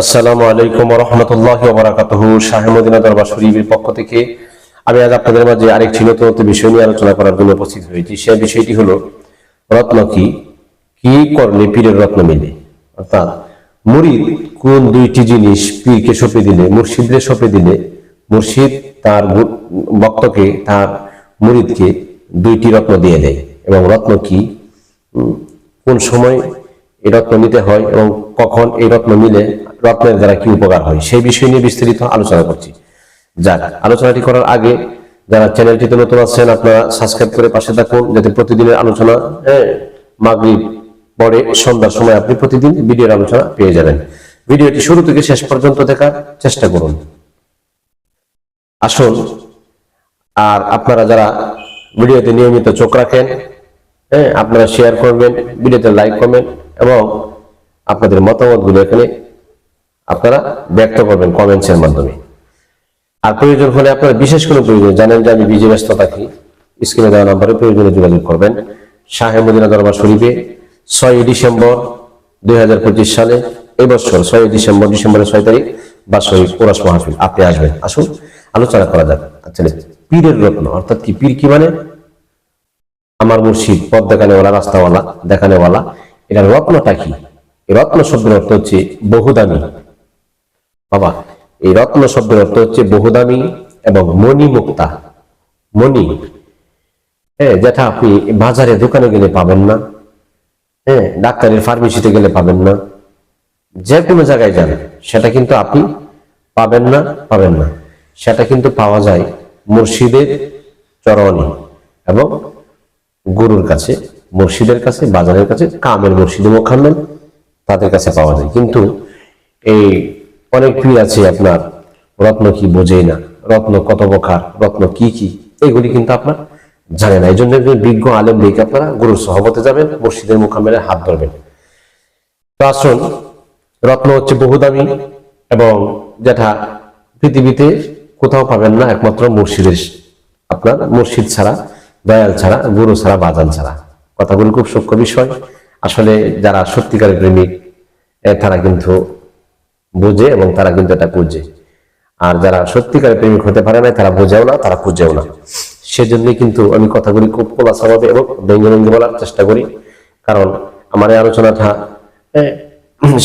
আসসালামু আলাইকুম রহমতুল্লাহ বারাকাতুহ শাহেমদিনা দরবার শরীফের পক্ষ থেকে আমি আজ আপনাদের মাঝে আরেকটি নতুন বিষয় নিয়ে আলোচনা করার জন্য উপস্থিত হয়েছি। সে বিষয়টি হলো রত্ন কি? কি করলে পীরের রত্ন মিলে? অর্থাৎ মুরিদ কোন দুইটি জিনিস পীরকে সঁপে দিলে মুর্শিদরে সঁপে দিলে, মুর্শিদ তার ভক্তকে, তার মুরিদকে দুইটি রত্ন দিয়ে দেয় এবং রত্ন কি? কোন সময় এই রত্ন নিতে হয় এবং কখন এই রত্ন মিলে? রত্নের দ্বারা কি উপকার হয়? সেই বিষয় নিয়ে বিস্তারিত আলোচনা করছি। যাক, আলোচনাটি করার আগে যারা চ্যানেলটিতে নতুন আছেন, আপনারা সাবস্ক্রাইব করে পাশে থাকুন, যাতে প্রতিদিনের আলোচনা হ্যাঁ মাগরিব পরে সন্ধ্যার সময় আপনি প্রতিদিন ভিডিওর আলোচনা পেয়ে যাবেন। ভিডিওটি শুরু থেকে শেষ পর্যন্ত দেখার চেষ্টা করুন। আসুন, আর আপনারা যারা ভিডিওতে নিয়মিত চোখ রাখেন হ্যাঁ আপনারা শেয়ার করবেন, ভিডিওতে লাইক করবেন এবং আপনাদের মতামতগুলো এখানে আপনারা ব্যক্ত করবেন কমেন্টসের মাধ্যমে। আর প্রয়োজন হলে আপনারা বিশেষ কোনো প্রয়োজন, জানেন যে আমি বিজে ব্যস্ত থাকি স্ক্রিনে দেওয়া নাম্বারে প্রয়োজনে যোগাযোগ করবেন। শাহে মদিনা দরবার শরীফে ছয় ডিসেম্বর দুই হাজার পঁচিশ সালে, এবছর বছর ছয় ডিসেম্বর, ডিসেম্বরের ছয় তারিখ বা শহীদ কোরাস মাহফিল। আপনি আসবেন। আসুন, আলোচনা করা যাক। আচ্ছা পীরের রত্ন, অর্থাৎ কি পীর কি মানে? আমার মুর্শিদ পথ দেখানেওয়ালা রাস্তাওয়ালা, দেখানেওয়ালা এটার রত্নটা কি? রত্ন শব্দের অর্থ হচ্ছে বহুদামি। বাবা, এই রত্ন শব্দের অর্থ হচ্ছে বহুদামি এবং মণি মুক্তা মণি। হ্যাঁ যেটা আপনি বাজারে দোকানে গেলে পাবেন না। হ্যাঁ ডাক্তারের ফার্মেসিতে গেলে পাবেন না। যে কোনো জায়গায় যান, সেটা কিন্তু আপনি পাবেন না পাবেন না। সেটা কিন্তু পাওয়া যায় মুর্শিদের চরণে এবং গুরুর কাছে, মুর্শিদের কাছে, বাজারের কাছে, কামের মুর্শিদে মোখান্মেন তাদের কাছে পাওয়া যায়। কিন্তু এই অনেক পীর আছে আপনার। রত্ন কি বোঝেই না? রত্ন কত প্রকার? রত্ন কি কি? এগুলি কিন্তু আপনার জানে না। এই জন্য বিজ্ঞ আলেম দেখে আপনারা গুরুর সহবতে যাবেন মুর্শিদের মোখামের হাত ধরবেন। তো আসুন, রত্ন হচ্ছে বহুদামি এবং যেটা পৃথিবীতে কোথাও পাবেন না, একমাত্র মুর্শিদের আপনার মুর্শিদ ছাড়া, দয়াল ছাড়া, গুরু ছাড়া, বাজান ছাড়া। কথাগুলো খুব সূক্ষ্ম বিষয়। আসলে যারা সত্যিকারের প্রেমিক তারা কিন্তু বোঝে এবং তারা কিন্তু এটা খুঁজে। আর যারা সত্যিকারের প্রেমিক হতে পারে না তারা বোঝেও না, তারা খুঁজেও না। সেজন্যই কিন্তু আমি কথাগুলি খুব খোলাসাভাবে এবং ব্যঙ্গে ব্যঙ্গে বলার চেষ্টা করি। কারণ আমার এই আলোচনাটা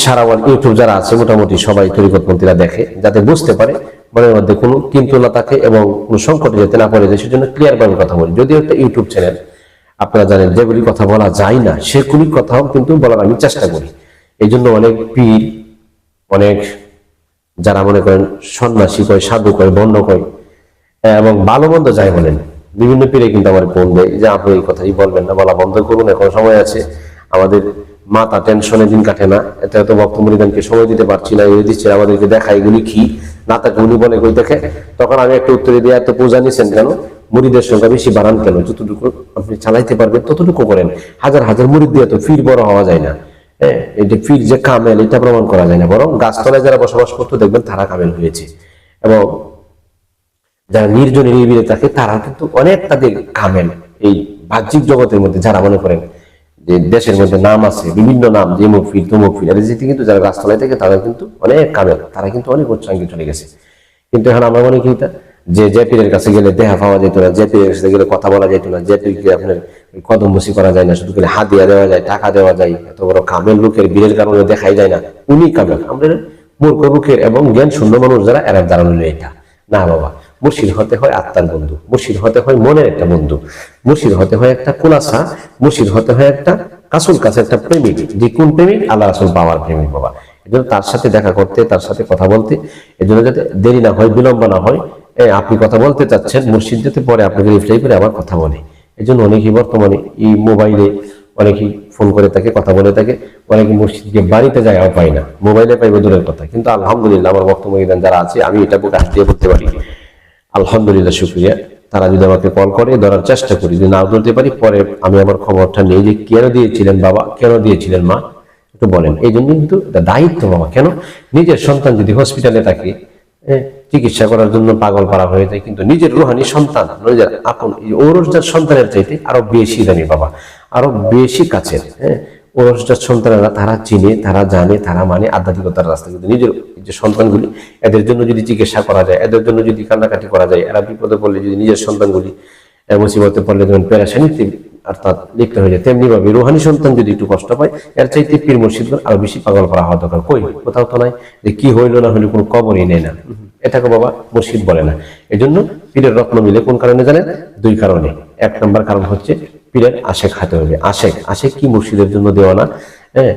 সারা ইউটিউব যারা আছে, মোটামুটি সবাই তরিকতপন্থীরা দেখে, যাতে বুঝতে পারে মনের মধ্যে কোনো কিন্তু না থাকে এবং কোনো সংকটে যেতে না পারে, সেজন্য ক্লিয়ার ভাবে কথা বলি। যদিও একটা ইউটিউব চ্যানেল আপনারা জানেন যেগুলি কথা বলা যায় না, সেগুলি কথাও কিন্তু বলার আমি চেষ্টা করি। এই জন্য অনেক পীর অনেক যারা মনে করেন সন্ন্যাসী কয় সাধু কয় বন্ধ কয় হ্যাঁ, এবং ভালো মন্দ যাই বলেন বিভিন্ন পীরে কিন্তু আমার দেয় যে আপনি এই কথাই বলবেন না বলা বন্ধ করুন এখন সময় আছে আমাদের মাথা টেনশনে দিন কাটে না এত এত বক্তব্য নিদানকে সময় দিতে পারছি না এই দিচ্ছে আমাদেরকে দেখা এগুলি কি? না তাকে উনি বলে কই দেখে তখন আমি একটা উত্তরে দিয়ে এত পূজা নিছেন কেন? মুড়িদের সংখ্যা বেশি বাড়ান কেন? যতটুকু আপনি চালাইতে পারবেন ততটুকু করেন হাজার হাজার মুড়িদ দিয়ে তো ফির বড় হওয়া যায় না। এটা ফির যে কামেল, এটা প্রমাণ করা যায় না। বরং গাছতলায় যারা বসবাস করতো, দেখবেন তারা কামেল হয়েছে। এবং যারা নির্জনে নির্বিড়ে থাকে, তারা কিন্তু অনেক তাদের কামেল। এই বাহ্যিক জগতের মধ্যে যারা মনে করেন যে দেশের মধ্যে নাম আছে, বিভিন্ন নাম, যে মুফির তুমুক ফির এদের যেতে কিন্তু যারা গাছতলায় থাকে, তারা কিন্তু অনেক কামেল। তারা কিন্তু অনেক উচ্চাঙ্গে চলে গেছে। কিন্তু এখন আমরা মনে করি যে পীরের কাছে গেলে দেহা পাওয়া যেত না যে পীরের কাছে গেলে কথা বলা যেত না যে পীরকে আপনার কদম বসি করা যায় না, শুধু করে হাদিয়া দেওয়া যায়, টাকা দেওয়া যায়, এত বড় কামেল লোকের বীরের কারণে দেখাই যায় না, উনি কামেল আমাদের মূর্খ লোকের এবং জ্ঞান শূন্য মানুষ যারা এরা দাঁড়ানো এটা। না বাবা, মুর্শিদ হতে হয় আত্মার বন্ধু, মুর্শিদ হতে হয় মনের একটা বন্ধু, মুর্শিদ হতে হয় একটা কুলাসা মুর্শিদ হতে হয় একটা কাসুল কাছে একটা প্রেমিক। যে কোন প্রেমিক? আল্লাহ রাসুল পাওয়ার প্রেমিক বাবা। এজন্য তার সাথে দেখা করতে, তার সাথে কথা বলতে, এজন্য যাতে দেরি না হয়, বিলম্ব না হয় আপনি কথা বলতে চাচ্ছেন, মুর্শিদ যাতে পরে আপনাকে রিপ্লাই করে আবার কথা বলে। এই জন্য অনেকেই বর্তমানে এই মোবাইলে অনেকেই ফোন করে থাকে, কথা বলে থাকে। অনেকে মসজিদকে বাড়িতে জায়গাও পাই না। মোবাইলে পাইবে দূরের কথা। কিন্তু আলহামদুলিল্লাহ আমার বক্তব্য যারা আছে, আমি এটা বুকে হাত দিয়ে পারি। আলহামদুলিল্লাহ, শুক্রিয়া। তারা যদি আমাকে কল করে, ধরার চেষ্টা করি। যদি না ধরতে পারি, পরে আমি আমার খবরটা নিয়ে যে কেন দিয়েছিলেন বাবা, কেন দিয়েছিলেন মা, একটু বলেন। এই জন্য কিন্তু দায়িত্ব বাবা। কেন? নিজের সন্তান যদি হসপিটালে থাকে চিকিৎসা করার জন্য পাগল পারা হয়ে যায়, কিন্তু নিজের রুহানি সন্তান নিজের আপন। এই ওর সন্তানের চাইতে আরও বেশি জানি বাবা, আরও বেশি কাছের হ্যাঁ ওরসজাত সন্তানেরা তারা চিনে, তারা জানে, তারা মানে আধ্যাত্মিকতার রাস্তা, কিন্তু নিজের যে সন্তানগুলি, এদের জন্য যদি চিকিৎসা করা যায়, এদের জন্য যদি কান্নাকাটি করা যায়, এরা বিপদে পড়লে যদি নিজের সন্তানগুলি মুসিবতে পড়লে যেমন পেরাশানিতে অর্থাৎ লিপ্ত হয়ে যায়। তেমনি ভাবে রুহানি সন্তান যদি একটু কষ্ট পায়, এর চাইতে পীর মুর্শিদগণ আরও বেশি পাগল করা হওয়া দরকার। কই? কোথাও তো নাই। যে কি হইল না হইল কোনো খবরই নেই না। এটাকে বাবা মুর্শিদ বলে না। এই জন্য পীরের রত্ন মিলে কোন কারণে জানেন? দুই কারণে। এক নম্বর কারণ হচ্ছে পীরের আশেক হাতে হবে। আশেক আশেক কি মুর্শিদের জন্য দেওয়া না? হ্যাঁ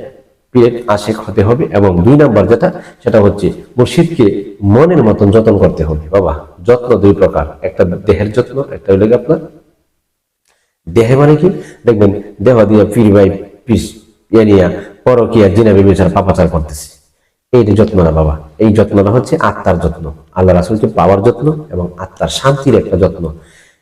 পীরের আশেক হতে হবে এবং দুই নাম্বার যেটা, সেটা হচ্ছে মুর্শিদকে মনের মতন যত্ন করতে হবে। বাবা, যত্ন দুই প্রকার। একটা দেহের যত্ন, একটা হইলে আপনার দেহে মানে কি? দেখবেন, দেহ দিয়ে পীর বাই পিস ইয়ে নিয়ে, পরকিয়া জিনাবি বিচার পাপাচার করতেছে। এই যে যত্ন না, বাবা। এই যত্নটা হচ্ছে আত্মার যত্ন। আল্লাহ রাসুলকে পাওয়ার যত্ন এবং আত্মার শান্তির একটা যত্ন।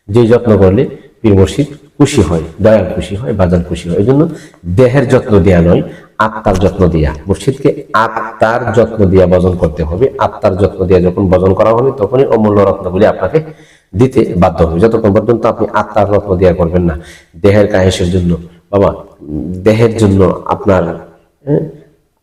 যে যত্ন করলে পীর মুর্শিদ খুশি হয়, দয়াল খুশি হয় বাজার খুশি হয়। এই জন্য দেহের যত্ন দেয়া নয়, আত্মার যত্ন দিয়া। মুর্শিদকে আত্মার যত্ন দিয়া বজন করতে হবে। আত্মার যত্ন দিয়া যখন বজন করা হবে, তখনই অমূল্য রত্নগুলি আপনাকে দিতে বাধ্য হবে। যতক্ষণ পর্যন্ত আপনি আত্মার রত্ন দিয়া করবেন না দেহের কাহেসের জন্য বাবা দেহের জন্য আপনার হ্যাঁ,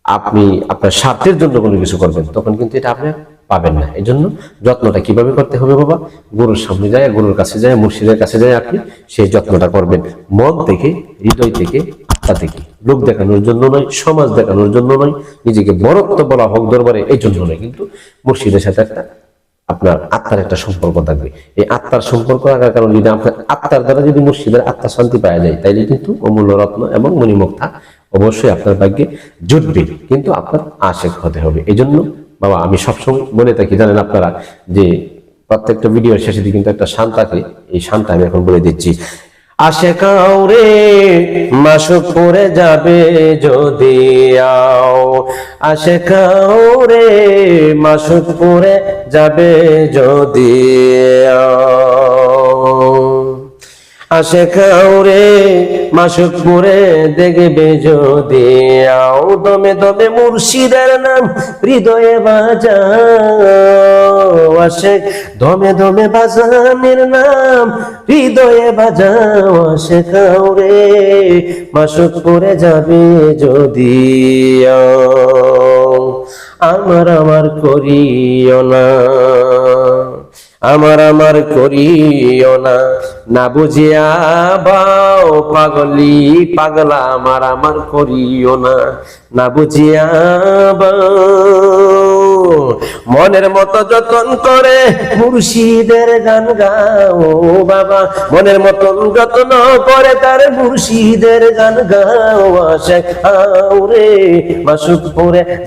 আপনি আপনার স্বার্থের জন্য কোনো কিছু করবেন তখন কিন্তু এটা আপনি পাবেন না। এই জন্য যত্নটা কীভাবে করতে হবে বাবা? গুরুর সামনে যায় গুরুর কাছে যায় মুর্শিদের কাছে যায় আপনি সেই যত্নটা করবেন। মন থেকে হৃদয় থেকে আত্মা থেকে। লোক দেখানোর জন্য নয় সমাজ দেখানোর জন্য নয় নিজেকে বরত্ব বলা হোক দরবারে এই জন্য নয়। কিন্তু মুর্শিদের সাথে একটা আপনার আত্মার একটা সম্পর্ক থাকবে। এই আত্মার সম্পর্ক থাকার কারণে যদি আপনার আত্মার দ্বারা যদি মুর্শিদের আত্মা শান্তি পাওয়া যায়, তাইলে কিন্তু অমূল্য রত্ন এবং মণিমুক্তা অবশ্যই আপনার ভাগ্যে জুটবে। কিন্তু আপনার আশেক হতে হবে। এই জন্য বাবা, আমি সবসময় বলে থাকি, জানেন আপনারা, যে প্রত্যেকটা ভিডিওর শেষে কিন্তু একটা শান্তাকে এই শান্তা আমি এখন বলে দিচ্ছি। আশে কাউরে মাসুক পরে যাবে যদি আও। আশে কাউরে মাসুক পরে যাবে যদি আও। আসে কাউরে মাসুক পুরে দেখবে যদি। আও দমে দমে মুর্শিদের নাম হৃদয়ে বাজাও। আসে দমে দমে বাজানের নাম হৃদয়ে বাজাও। আসে কাউরে মাসুক পুরে যাবে যদি। আমার আমার করিও না। আমার আমার করিও না। না বুঝিয়া বাও পাগলি, পাগলা আমার আমার করিও না। না বুঝিয়া বাও মনের মতো যতন করে মুর্শিদের গান গাও বাবা। মনের মতন যত্ন করে তার মুর্শিদের গান গাও। আসে আউরে মাসুক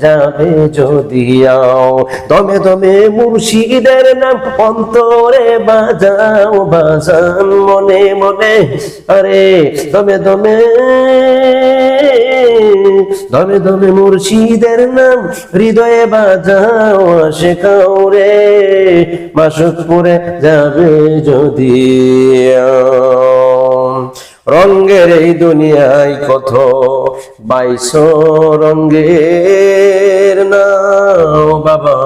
যাবে যদি আও। দমে দমে মুর্শিদের নাম অন্তরে বাজাও। বাজান মনে মনে, আরে দমে দমে দমে দমে মুর্শিদের নাম, হৃদয়ে বাজাও আসে কাউরে মাসুক পরে যাবে যদি রঙ্গের এই দুনিয়ায় কত বাইশ রঙ্গের নাও বাবা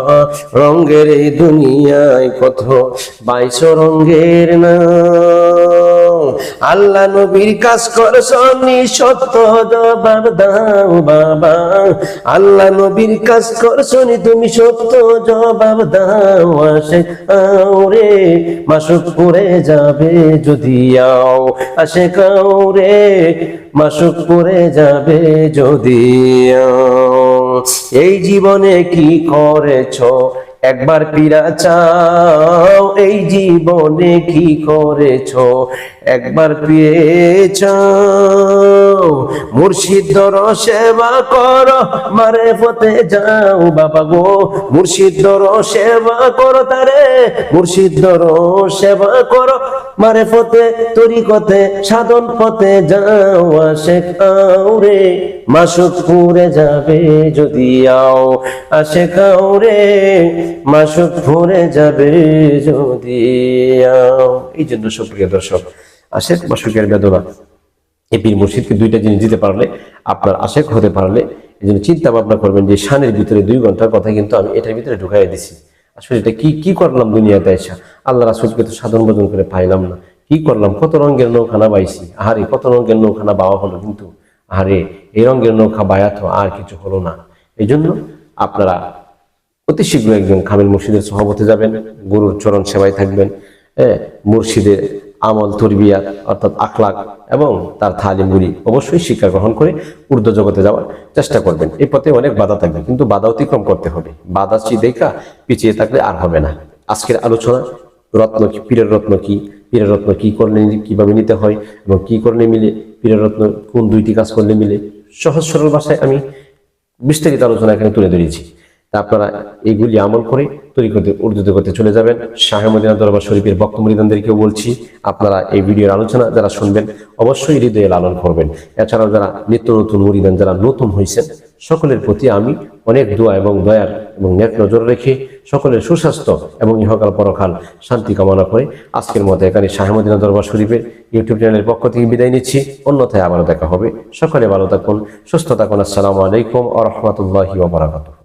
রঙ্গের এই দুনিয়ায় কত বাইশ রঙ্গের নাও। আল্লাহ নবীর কাজ করছনি সত্য জবাব দাও বাবা। আল্লাহ নবীর কাজ করছনি তুমি সত্য জবাব দাও। আসে আওরে মাসুক পরে যাবে যদি আও। আসে কাউরে, মাসুক পরে যাবে যদি এই জীবনে কি করেছ? একবার পীড়া চাও। এই জীবনে কি করেছ? একবার পেয়েছ মুর্শিদর সেবা কর, মারে ফতে যাও বাবা গো। মুর্শিদর সেবা কর তারে মুর্শিদর সেবা কর। মারে ফতে তরিকতে সাধন পথে যাও আসে কাউরে পুরে যাবে যদি আও আসে কাউরে ফুরে যাবে যদি আও। এই জন্য সুপ্রিয় দর্শক আশেক মাসুকের বেদনা। এই পীর মুর্শিদকে দুইটা জিনিস দিতে পারলে, আপনার আশেক হতে পারলে, এই জন্য চিন্তা ভাবনা করবেন যে শানের ভিতরে দুই ঘণ্টার কথা কিন্তু আমি এটার ভিতরে ঢুকাই দিছি। আসলে এটা কি কি করলাম দুনিয়াতে এসা আল্লাহ রাসুলকে তো সাধন ভোজন করে পাইলাম না। কি করলাম? কত রঙের নৌখানা বাইছি? আহারে, কত রঙের নৌখানা বাওয়া হলো কিন্তু। আরে এই রঙের নৌকা বায়াত আর কিছু হলো না। এই জন্য আপনারা অতি শীঘ্র একজন খামিল মুর্শিদের সভাপতি যাবেন, গুরুর চরণ সেবায় থাকবেন। হ্যাঁ মুর্শিদের আমল, তরবিয়াত অর্থাৎ আখলাক এবং তার তালিমগুলি অবশ্যই শিক্ষা গ্রহণ করে ঊর্ধ্ব জগতে যাওয়ার চেষ্টা করবেন। এই পথে অনেক বাধা থাকবে, কিন্তু বাধা অতিক্রম করতে হবে। বাধা দেখা পিছিয়ে থাকলে আর হবে না। আজকের আলোচনা, রত্ন কি, পীরের রত্ন কি, পীরের রত্ন কি করলে কীভাবে নিতে হয় এবং কি করলে মিলে, পীরের রত্ন কোন দুইটি কাজ করলে মিলে? সহজ সরল ভাষায় আমি বিস্তারিত আলোচনা এখানে তুলে ধরেছি। আপনারা এইগুলি আমল করে তরিকতে উর্দু জগতে চলে যাবেন। শাহেমদিনা দরবার শরীফের বক্ত মরিদানদেরকেও বলছি, আপনারা এই ভিডিওর আলোচনা যারা শুনবেন, অবশ্যই হৃদয়ে লালন করবেন। এছাড়াও যারা নিত্য নতুন মরিদান, যারা নতুন হয়েছেন সকলের প্রতি আমি অনেক দোয়া এবং দয়ার এবং নেক নজর রেখে সকলের সুস্বাস্থ্য এবং ইহকাল পরকাল শান্তি কামনা করে আজকের মতো এখানে শাহেমদিনা দরবার শরীফের ইউটিউব চ্যানেলের পক্ষ থেকে বিদায় নিচ্ছি। অন্যথায় আবারও দেখা হবে। সকলে ভালো থাকুন, সুস্থ থাকুন। আসসালামু আলাইকুম আ রহমতুল্লাহি